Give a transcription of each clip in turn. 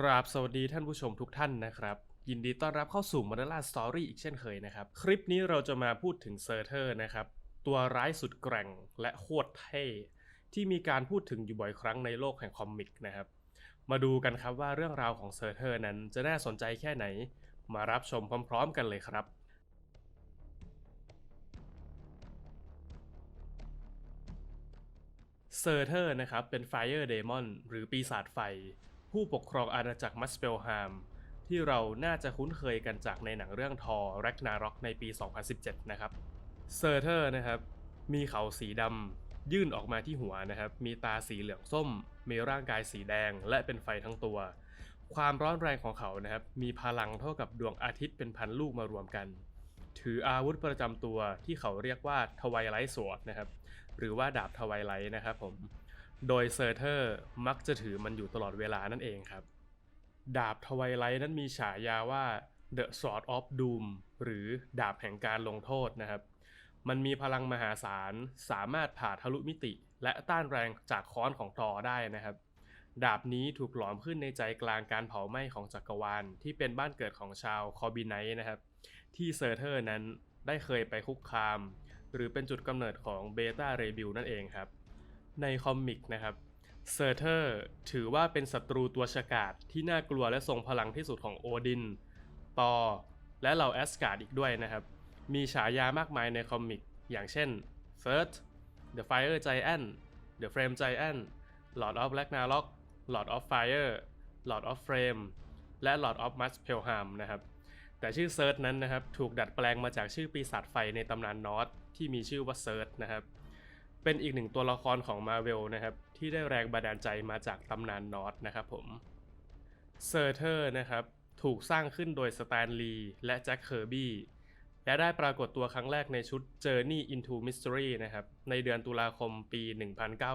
กราบสวัสดีท่านผู้ชมทุกท่านนะครับ ยินดีต้อนรับเข้าสู่ m o d e l a Story อีกเช่นเคยนะครับ คลิปนี้เราจะมาพูดถึงเซอร์เทอร์นะครับ ตัวร้ายสุดแกร่งและโคตรเท่ที่มีการพูดถึงอยู่บ่อยครั้งในโลกแห่งคอมิกนะครับ มาดูกันครับว่าเรื่องราวของเซอร์เทอร์นั้นจะน่าสนใจแค่ไหน มารับชมพร้อม ๆ กันเลยครับเซอร์เทอร์นะครับเป็น Fire Demon หรือปีศาจไฟ ผู้ปกครองอาณาจักรมัสเปลฮามที่เราน่าจะคุ้นเคยกันจากในหนังเรื่องทอร์แรกนาร็อกในปี 2017 นะครับ เซอร์เทอร์นะครับ มีเขาสีดำยื่นออกมาที่หัวนะครับ มีตาสีเหลืองส้ม มีร่างกายสีแดง และเป็นไฟทั้งตัว ความร้อนแรงของเขานะครับ มีพลังเท่ากับดวงอาทิตย์เป็นพันลูกมารวมกัน ถืออาวุธประจำตัวที่เขาเรียกว่าทวายไลท์สวดนะครับ หรือว่าดาบทวายไลท์นะครับผม โดยเซอร์เทอร์มักจะถือมันอยู่ตลอดเวลานั่นเองครับ ดาบทวายไลท์นั้นมีฉายาว่า The Sword of Doom หรือดาบแห่งการลงโทษนะครับ มันมีพลังมหาศาลสามารถผ่าทะลุมิติ และต้านแรงจากค้อนของทอร์ได้นะครับ ดาบนี้ถูกหลอมขึ้นในใจกลางการเผาไหม้ของจักรวาล ที่เป็นบ้านเกิดของชาวคอบิไนท์นะครับ ที่เซอร์เทอร์นั้นได้เคยไปคุกคาม หรือเป็นจุดกำเนิดของเบต้าเรบิวนั่นเองครับ ในคอมิกนะครับเซอร์เทอร์ถือว่าเป็นศัตรูตัวฉกาจที่น่ากลัวและทรงพลังที่สุดของโอดินตอและเหล่าแอสการ์ดอีกด้วยนะครับ มีฉายามากมายในคอมิก อย่างเช่น First The Fire Giant The Flame Giant Lord of Ragnarok Lord of Fire Lord of Flame และ Lord of Muspelheim นะครับ แต่ชื่อเซิร์ชนั้นนะครับ ถูกดัดแปลงมาจากชื่อปีศาจไฟในตำนานนอตที่มีชื่อว่าเซิร์ชนะครับ เป็นอีกหนึ่งตัวละครของมาเวลนะครับ ที่ได้แรงบันดาลใจมาจากตำนานนอตนะครับผมเซอร์เทอร์นะครับ ถูกสร้างขึ้นโดยสแตนลีย์และแจ็คเคอร์บี้และได้ปรากฏตัวครั้งแรกในชุด Journey into Mystery นะครับ ในเดือนตุลาคมปี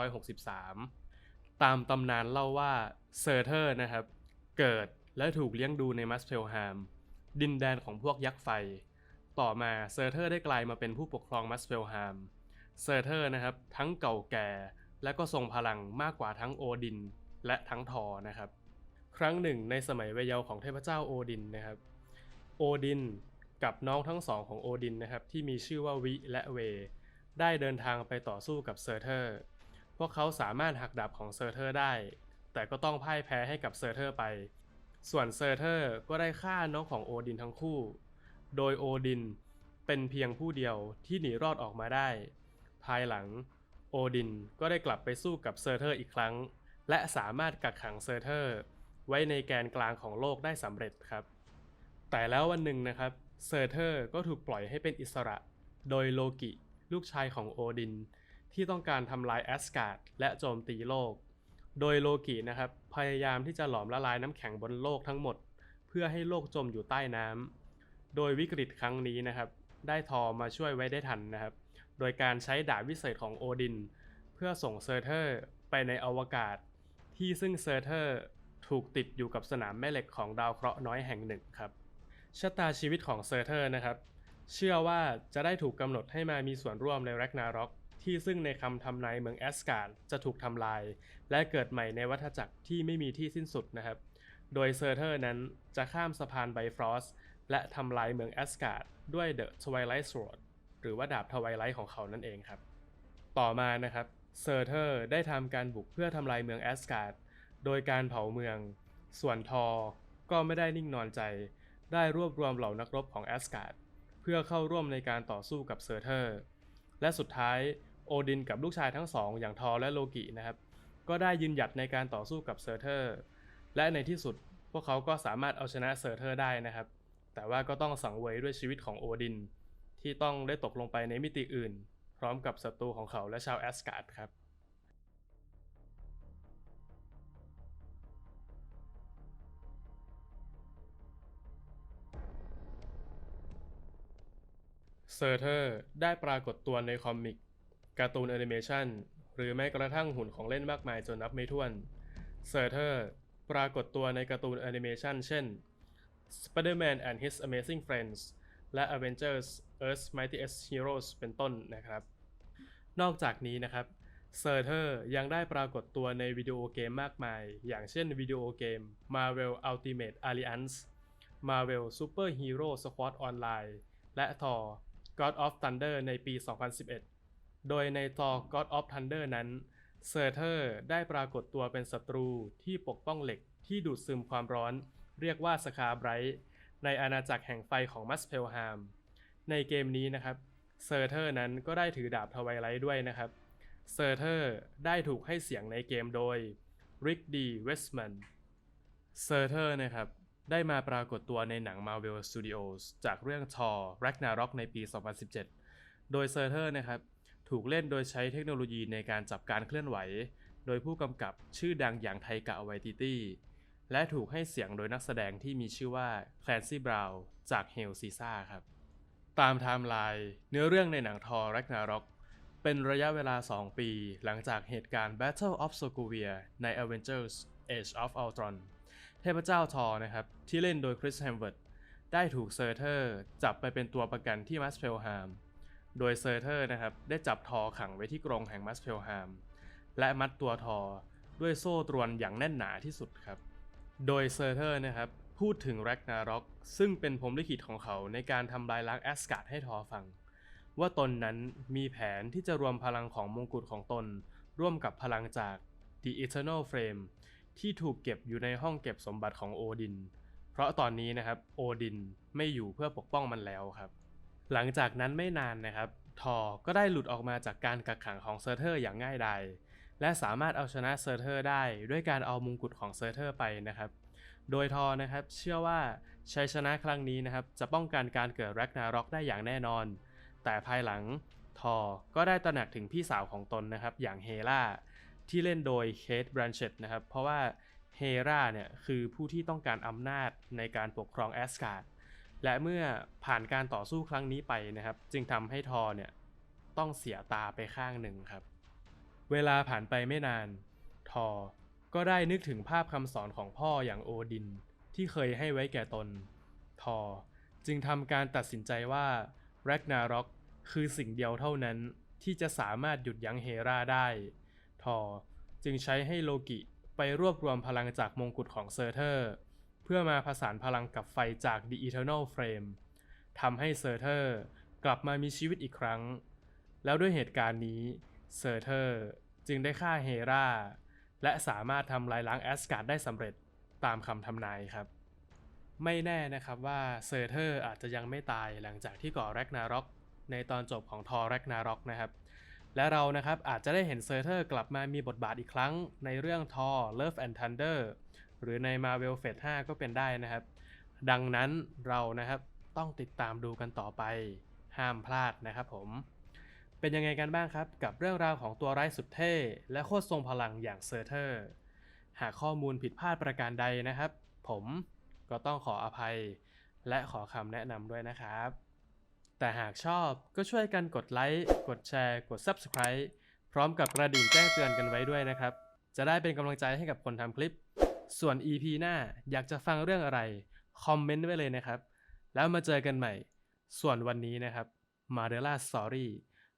1963 ตามตำนานเล่าว่าเซอร์เทอร์นะครับ เกิดและถูกเลี้ยงดูในมัสเพลฮามดินแดนของพวกยักษ์ไฟ ต่อมาเซอร์เทอร์ได้กลายมาเป็นผู้ปกครองมัสเฟลฮาม เซอร์เทอร์นะครับทั้งเก่าแก่ และก็ทรงพลังมากกว่าทั้งโอดิน และทั้งทอนะครับ ครั้งหนึ่งในสมัยวัยเยาว์ของเทพเจ้าโอดินนะครับ โอดินกับน้องทั้งสองของโอดินนะครับที่มีชื่อว่าวิและเว ได้เดินทางไปต่อสู้กับเซอร์เทอร์ พวกเขาสามารถหักดาบของเซอร์เทอร์ได้ แต่ก็ต้องพ่ายแพ้ให้กับเซอร์เทอร์ไป ส่วนเซอร์เทอร์ก็ได้ฆ่าน้องของโอดินทั้งคู่ โดยโอดินเป็นเพียงผู้เดียวที่หนีรอดออกมาได้ ภายหลัง โอดินก็ได้กลับไปสู้กับเซอร์เทอร์อีกครั้ง และสามารถกักขังเซอร์เทอร์ ไว้ในแกนกลางของโลกได้สำเร็จครับ แต่แล้ววันหนึ่งนะครับเซอร์เทอร์ก็ถูกปล่อยให้เป็นอิสระ โดยโลกิลูกชายของโอดิน ที่ต้องการทำลายแอสการ์ดและโจมตีโลก โดยโลกินะครับพยายามที่จะหลอมละลายน้ำแข็งบนโลกทั้งหมด เพื่อให้โลกจมอยู่ใต้น้ำโดยวิกฤตครั้งนี้นะครับ ได้ทอมาช่วยไว้ได้ทันนะครับ โดยการใช้ดาบวิเศษของโอดิน เพื่อส่งเซอร์เทอร์ไปในอวกาศ ที่ซึ่งเซอร์เทอร์ถูกติดอยู่กับสนามแม่เหล็กของดาวเคราะห์น้อยแห่งหนึ่งครับชะตาชีวิตของเซอร์เทอร์นะครับ เชื่อว่าจะได้ถูกกำหนดให้มามีส่วนร่วมในแร็กนาร็อกที่ซึ่งในคำทำนายเมืองแอสการ์ดจะถูกทำลาย และเกิดใหม่ในวัฏจักรที่ไม่มีที่สิ้นสุดนะครับ โดยเซอร์เทอร์นั้นจะข้ามสะพานไบฟรอสและทำลายเมืองแอสการ์ดด้วยเดอะทวายไลท์สวด หรือว่าดาบทวายไลท์ของเขานั่นเองครับ ต่อมานะครับเซอร์เทอร์ได้ทำการบุกเพื่อทำลายเมืองแอสการ์ดโดยการเผาเมือง ส่วนทอก็ไม่ได้นิ่งนอนใจ ได้รวบรวมเหล่านักรบของแอสการ์ดเพื่อเข้าร่วมในการต่อสู้กับเซอร์เทอร์ และสุดท้ายโอดินกับลูกชายทั้งสองอย่างทอและโลกินะครับ ก็ได้ยืนหยัดในการต่อสู้กับเซอร์เทอร์ และในที่สุดพวกเขาก็สามารถเอาชนะเซอร์เทอร์ได้นะครับ แต่ว่าก็ต้องสังเวยด้วยชีวิตของโอดิน ที่ต้องได้ตกลงไปในมิติอื่น พร้อมกับศัตรูของเขาและชาวแอสการ์ดครับเซอร์เทอร์ได้ปรากฏตัวในคอมิก การ์ตูนแอนิเมชันหรือแม้กระทั่งหุ่นของเล่นมากมายจนนับไม่ถ้วนเซอร์เทอร์ปรากฏตัวในการ์ตูนแอนิเมชันเช่น Spider-Man and His Amazing Friends และ Avengers Earth Mightiest Heroes เป็นต้นนะครับ นอกจากนี้นะครับเซอร์เทอร์ยังได้ปรากฏตัวในวิดีโอเกมมากมาย อย่างเช่นวิดีโอเกม Marvel Ultimate Alliance Marvel Super Hero Squad Online และ Thor God of Thunder ในปี 2011 โดยใน Thor God of Thunder นั้นเซอร์เทอร์ได้ปรากฏตัวเป็นศัตรูที่ปกป้องเหล็กที่ดูดซึมความร้อน เรียกว่าสคาไบรท์ ในอาณาจักรแห่งไฟของมัสเพลฮามในเกมนี้นะครับเซอร์เทอร์นั้นก็ได้ถือดาบทวายไลท์ด้วยนะครับเซอร์เทอร์ได้ถูกให้เสียงในเกมโดยริกดีเวสแมนเซอร์เทอร์นะครับได้มาปรากฏตัวในหนัง Marvel Studios จากเรื่อง Thor Ragnarok ในปี 2017 โดยเซอร์เทอร์นะครับถูกเล่นโดยใช้เทคโนโลยีในการจับการเคลื่อนไหว โดยผู้กำกับชื่อดังอย่างไทกะไวติตี้ และถูกให้เสียงโดยนักแสดงที่มีชื่อว่าแคลนซี่บราวน์จากเฮลซีซ่าครับ ตามไทม์ไลน์เนื้อเรื่องในหนังทอร์ a g n a r o k เป็นระยะเวลา 2 ปี หลังจากเหตุการณ์ Battle of Sokovia ใน Avengers Age of Ultron เทพเจ้าทอนะครับ ที่เล่นโดยคริสแฮมเวิร์ดได้ถูกเซอร์เทอร์จับไปเป็นตัวประกันที่มัสเพลฮามโดยเซอร์เทอร์นะครับได้จับทอขังไว้ที่กรงแห่งมัสเพลฮามและมัดตัวทอด้วยโซ่ตรวนอย่างแน่นหนาที่สุดครับ โดยเซอร์เทอร์นะครับพูดถึงแร็กนาร็อกซึ่งเป็นพมลิขิตของเขาในการทำลายล้างแอสการ์ดให้ทอฟัง ว่าตนนั้นมีแผนที่จะรวมพลังของมงกุฎของตน ร่วมกับพลังจาก The Eternal Flame ที่ถูกเก็บอยู่ในห้องเก็บสมบัติของโอดิน เพราะตอนนี้นะครับโอดินไม่อยู่เพื่อปกป้องมันแล้วครับ หลังจากนั้นไม่นานนะครับทอก็ได้หลุดออกมาจากการกักขังของเซอร์เทอร์อย่างง่ายดาย และสามารถเอาชนะเซอร์เทอร์ได้ด้วยการเอามงกุฎของเซอร์เทอร์ไปนะครับ โดยทอนะครับเชื่อว่าชัยชนะครั้งนี้นะครับจะป้องกันการเกิดแร็กนาร็อกได้อย่างแน่นอน แต่ภายหลังทอก็ได้ตระหนักถึงพี่สาวของตนนะครับอย่างเฮราที่เล่นโดยเคทบรันเชตนะครับเพราะว่าเฮราเนี่ยคือผู้ที่ต้องการอำนาจในการปกครองแอสการ์ดและเมื่อผ่านการต่อสู้ครั้งนี้ไปนะครับ จึงทำให้ทอเนี่ยต้องเสียตาไปข้างหนึ่งครับ เวลาผ่านไปไม่นาน ทอ ก็ได้นึกถึงภาพคำสอนของพ่ออย่างโอดินที่เคยให้ไว้แก่ตน ทอ จึงทำการตัดสินใจว่าแร็กนาร็อกคือสิ่งเดียวเท่านั้นที่จะสามารถหยุดยั้งเฮราได้ ทอ จึงใช้ให้โลกิไปรวบรวมพลังจากมงกุฎของเซอร์เทอร์ เพื่อมาผสานพลังกับไฟจาก The Eternal Flame ทำให้เซอร์เทอร์กลับมามีชีวิตอีกครั้ง แล้วด้วยเหตุการณ์นี้ เซอร์เทอร์จึงได้ฆ่าเฮราและสามารถทำลายล้างแอสการ์ดได้สำเร็จตามคำทำนายครับ ไม่แน่นะครับว่าเซอร์เทอร์อาจจะยังไม่ตายหลังจากที่ก่อแร็กนาร็อกในตอนจบของทอแร็กนาร็อกนะครับ และเรานะครับอาจจะได้เห็นเซอร์เทอร์กลับมามีบทบาทอีกครั้งในเรื่องทอ Love and Thunder หรือใน Marvel Phase 5 ก็เป็นได้นะครับ ดังนั้นเรานะครับต้องติดตามดูกันต่อไป ห้ามพลาดนะครับผม เป็นยังไงกันบ้างครับ กับเรื่องราวของตัวร้ายสุดเท่ และโคตรทรงพลังอย่างเซอร์เทอร์ หากข้อมูลผิดพลาดประการใดนะครับ ผมก็ต้องขออภัย และขอคำแนะนำด้วยนะครับ แต่หากชอบก็ช่วยกันกดไลค์กดแชร์กด Subscribe พร้อมกับกระดิ่งแจ้งเตือนกันไว้ด้วยนะครับ จะได้เป็นกำลังใจให้กับคนทำคลิป ส่วน EP หน้าอยากจะฟังเรื่องอะไร คอมเมนต์ไว้เลยนะครับ แล้วมาเจอกันใหม่ ส่วนวันนี้นะครับมาเดล่าสอรี่